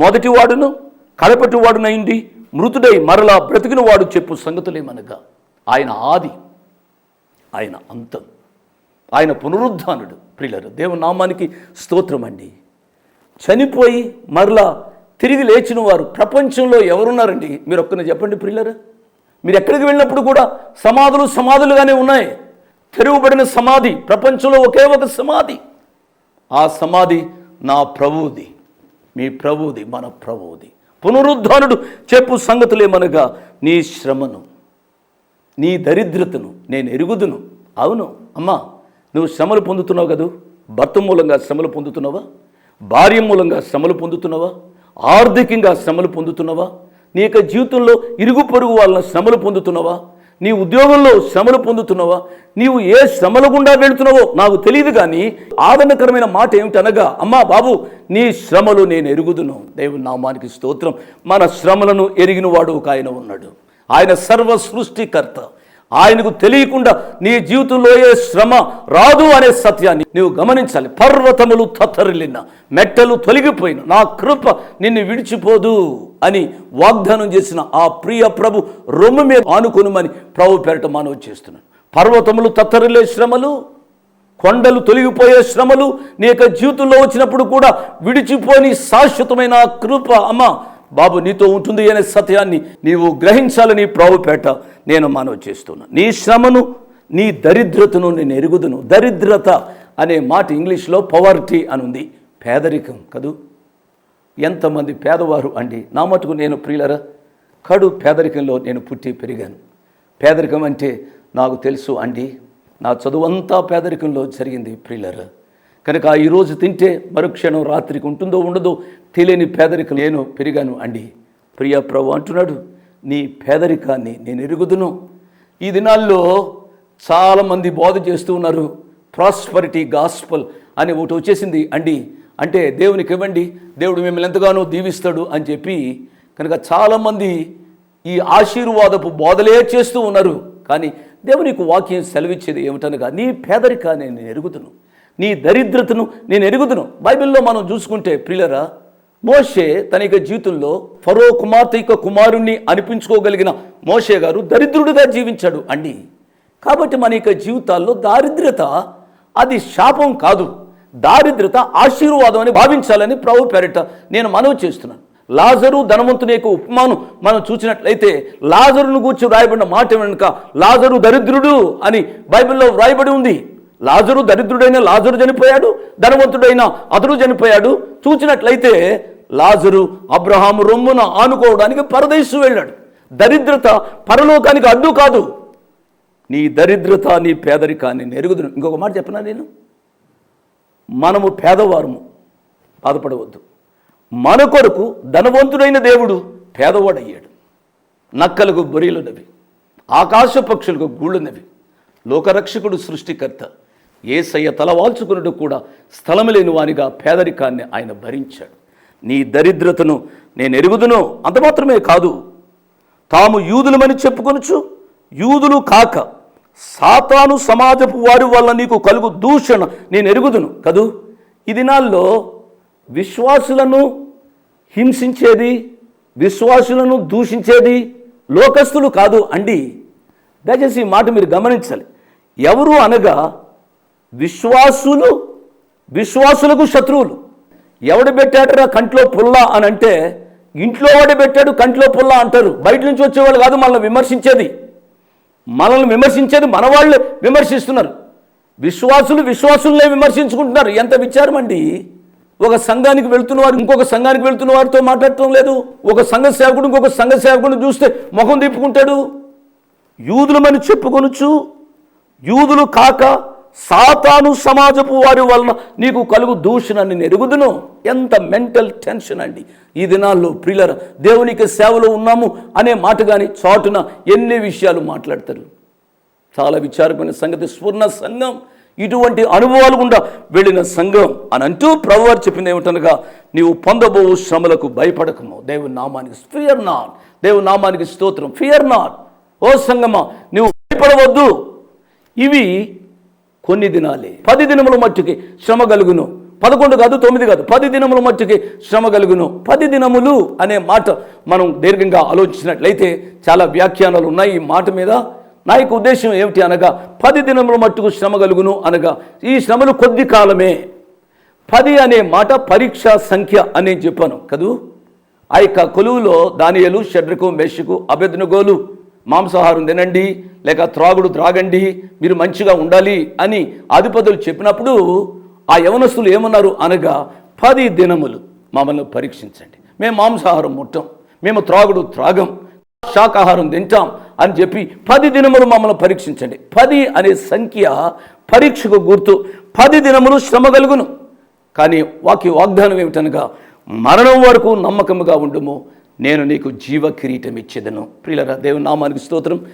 మొదటి వాడును కడపటి వాడునైంది మృతుడై మరలా బ్రతికిన వాడు చెప్పు సంగతులేమనగా. ఆయన ఆది ఆయన అంతం ఆయన పునరుద్ధానుడు. ప్రియులరు దేవుని నామానికి స్తోత్రం అండి చనిపోయి మరలా తిరిగి లేచిన వారు ప్రపంచంలో ఎవరున్నారండి? మీరు ఒక్కరిని చెప్పండి ప్రియులరు. మీరు ఎక్కడికి వెళ్ళినప్పుడు కూడా సమాధులు సమాధులుగానే ఉన్నాయి. తెరువబడిన సమాధి ప్రపంచంలో ఒకే ఒక సమాధి. ఆ సమాధి నా ప్రభువుది. మీ ప్రభువుది మన ప్రభువుది. పునరుద్ధానుడు చెప్పు సంగతులేమనగా నీ శ్రమను నీ దరిద్రతను నేను ఎరుగుదును. అవును అమ్మా నువ్వు శ్రమలు పొందుతున్నావు కదూ? భర్త మూలంగా శ్రమలు పొందుతున్నావా? భార్య మూలంగా శ్రమలు పొందుతున్నావా? ఆర్థికంగా శ్రమలు పొందుతున్నావా? నీ యొక్క జీవితంలో ఇరుగు పొరుగు వాళ్ళ శ్రమలు పొందుతున్నావా? నీ ఉద్యోగంలో శ్రమలు పొందుతున్నావా? నీవు ఏ శ్రమల గుండా వెళుతున్నావో నాకు తెలియదు కానీ ఆదరణకరమైన మాట ఏమిటనగా అమ్మా బాబు నీ శ్రమలు నేను ఎరుగుదును. దేవుని నామానికి స్తోత్రం. మన శ్రమలను ఎరిగిన వాడు ఒక ఆయన ఉన్నాడు. ఆయన సర్వ సృష్టికర్త. ఆయనకు తెలియకుండా నీ జీవితంలో ఏ శ్రమ రాదు అనే సత్యాన్ని నీవు గమనించాలి. పర్వతములు తత్తరిల్లిన మెట్టలు తొలగిపోయిన నా కృప నిన్ను విడిచిపోదు అని వాగ్దానం చేసిన ఆ ప్రియ ప్రభు రొమ్ము మీద ఆనుకొనుమని ప్రభు పేరట మనవి చేస్తున్నాను. పర్వతములు తత్తరిల్లే శ్రమలు కొండలు తొలగిపోయే శ్రమలు నీ యొక్క జీవితంలో వచ్చినప్పుడు కూడా విడిచిపోని శాశ్వతమైన కృప అమ్మ బాబు నీతో ఉంటుంది అనే సత్యాన్ని నీవు గ్రహించాలని ప్రావుపేట నేను మనవి చేస్తున్నా. నీ శ్రమను నీ దరిద్రతను నేను ఎరుగుదును. దరిద్రత అనే మాట ఇంగ్లీష్లో పవర్టీ అని ఉంది. పేదరికం కదూ? ఎంతమంది పేదవారు అండి? నా మటుకు నేను ప్రియులరా కడు పేదరికంలో నేను పుట్టి పెరిగాను. పేదరికం అంటే నాకు తెలుసు అండి నా చదువంతా పేదరికంలో జరిగింది ప్రియులరా. కనుక ఈరోజు తింటే మరుక్షణం రాత్రికి ఉంటుందో ఉండదో తెలియని పేదరికం నేను పెరిగాను అండి. ప్రియ ప్రభు అంటున్నాడు నీ పేదరికాన్ని నేను ఎరుగుదును. ఈ దినాల్లో చాలామంది బోధ చేస్తూ ఉన్నారు. ప్రాస్పరిటీ గాస్పల్ అని ఒకటి వచ్చేసింది అండి. అంటే దేవునికి ఇవ్వండి దేవుడు మిమ్మల్ని ఎంతగానో దీవిస్తాడు అని చెప్పి కనుక చాలామంది ఈ ఆశీర్వాదపు బోధలే చేస్తూ ఉన్నారు. కానీ దేవునికి వాక్యం సెలవిచ్చేది ఏమిటనగా నీ పేదరికాన్ని నేను ఎరుగుదును. నీ దరిద్రతను నేను ఎరుగుదును. బైబిల్లో మనం చూసుకుంటే ప్రియులరా మోషే తన యొక్క జీవితంలో ఫరో కుమార్తె యొక్క కుమారుణ్ణి అనిపించుకోగలిగిన మోషే గారు దరిద్రుడిగా జీవించాడు అండి. కాబట్టి మన యొక్క జీవితాల్లో దారిద్రత అది శాపం కాదు. దారిద్రత ఆశీర్వాదం అని భావించాలని ప్రభు పేరిట నేను మనవి చేస్తున్నాను. లాజరు ధనవంతుని యొక్క ఉపమానం మనం చూసినట్లయితే లాజరును గూర్చి వ్రాయబడిన మాట వెనుక లాజరు దరిద్రుడు అని బైబిల్లో వ్రాయబడి ఉంది. లాజరు దరిద్రుడైన లాజరు చనిపోయాడు ధనవంతుడైన అతడు చనిపోయాడు. చూసినట్లయితే లాజరు అబ్రహాము రొమ్మున ఆనుకోవడానికి పరదేశం వెళ్ళాడు. దరిద్రత పరలోకానికి అడ్డు కాదు. నీ దరిద్రత నీ పేదరికాన్ని నెరుగుదును. ఇంకొక మాట చెప్పనా నేను? మనము పేదవారము. బాధపడవద్దు. మన కొరకు ధనవంతుడైన దేవుడు పేదవాడయ్యాడు. నక్కలకు బొరీలున్నవి ఆకాశ పక్షులకు గూళ్ళున్నవి లోకరక్షకుడు సృష్టికర్త. ఏసయ్య తలవాల్చుకున్నట్టు కూడా స్థలము లేని వారిగా పేదరికాన్ని ఆయన భరించాడు. నీ దరిద్రతను నేను ఎరుగుదును అంత మాత్రమే కాదు. తాము యూదులమని చెప్పుకొనుచు యూదులు కాక సాతాను సమాజపు వారి వల్ల నీకు కలుగు దూషణ నేను ఎరుగుదును కదూ? ఈ దినాల్లో విశ్వాసులను హింసించేది విశ్వాసులను దూషించేది లోకస్తులు కాదు అండి. దయచేసి ఈ మాట మీరు గమనించాలి. ఎవరు అనగా విశ్వాసులు విశ్వాసులకు శత్రువులు. ఎవడు పెట్టాడరా కంట్లో పుల్ల అని అంటే ఇంట్లో వాడు పెట్టాడు కంట్లో పుల్ల అంటారు. బయట నుంచి వచ్చేవాళ్ళు కాదు మనల్ని విమర్శించేది. మనల్ని విమర్శించేది మన వాళ్ళు విమర్శిస్తున్నారు. విశ్వాసులు విశ్వాసులనే విమర్శించుకుంటున్నారు. ఎంత విచారం అండి. ఒక సంఘానికి వెళ్తున్న వారు ఇంకొక సంఘానికి వెళ్తున్న వారితో మాట్లాడటం లేదు. ఒక సంఘ సేవకుడు ఇంకొక సంఘ సేవకుడిని చూస్తే ముఖం తిప్పుకుంటాడు. యూదులమని చెప్పుకొనుచు యూదులు కాక సాతాను సమాజపు వారి వలన నీకు కలుగు దూషణాన్ని నెరుగుదును. ఎంత మెంటల్ టెన్షన్ అండి. ఈ దినాల్లో ప్రియులర దేవునికి సేవలో ఉన్నాము అనే మాట కానీ చాటున ఎన్ని విషయాలు మాట్లాడతారు? చాలా విచారమైన సంగతి స్వర్ణ సంఘం ఇటువంటి అనుభవాలు గుండా వెళ్ళిన సంఘం అని అంటూ ప్రభువారు చెప్పింది ఏమిటనగా నీవు పొందబో శ్రమలకు భయపడకము. దేవుని నామానికి ఫియర్ నాట్ దేవుని నామానికి స్తోత్రం. ఫియర్ నాట్ ఓ సంగమా నీవు భయపడవద్దు. ఇవి కొన్ని దినాలే. పది దినముల మట్టుకి శ్రమ కలుగును. పదకొండు కాదు తొమ్మిది కాదు. పది దినముల మట్టుకి శ్రమ కలుగును. పది దినములు అనే మాట మనం దీర్ఘంగా ఆలోచించినట్లయితే చాలా వ్యాఖ్యానాలు ఉన్నాయి ఈ మాట మీద. నా యొక్క ఉద్దేశం ఏమిటి అనగా పది దినముల మట్టుకు శ్రమ కలుగును అనగా ఈ శ్రమలు కొద్ది కాలమే. పది అనే మాట పరీక్ష సంఖ్య అని చెప్పాను. కదూ? ఆ యొక్క కొలువులో దానియలు షడ్రకు మెషకు అభ్యర్థనగోలు మాంసాహారం తినండి లేక త్రాగుడు త్రాగండి మీరు మంచిగా ఉండాలి అని అధిపతులు చెప్పినప్పుడు ఆ యవనస్తులు ఏమన్నారు అనగా పది దినములు మమ్మల్ని పరీక్షించండి. మేము మాంసాహారం ముట్టం మేము త్రాగుడు త్రాగం శాకాహారం తింటాం అని చెప్పి పది దినములు మమ్మల్ని పరీక్షించండి. పది అనే సంఖ్య పరీక్షకు గుర్తు. పది దినములు శ్రమ కలుగును. కానీ వాక్య వాగ్దానం ఏమిటనగా మరణం వరకు నమ్మకముగా ఉండుము. నేను నీకు జీవ కిరీటం ఇచ్చేదను. ప్రియులరా దేవుని నామానికి స్తోత్రం.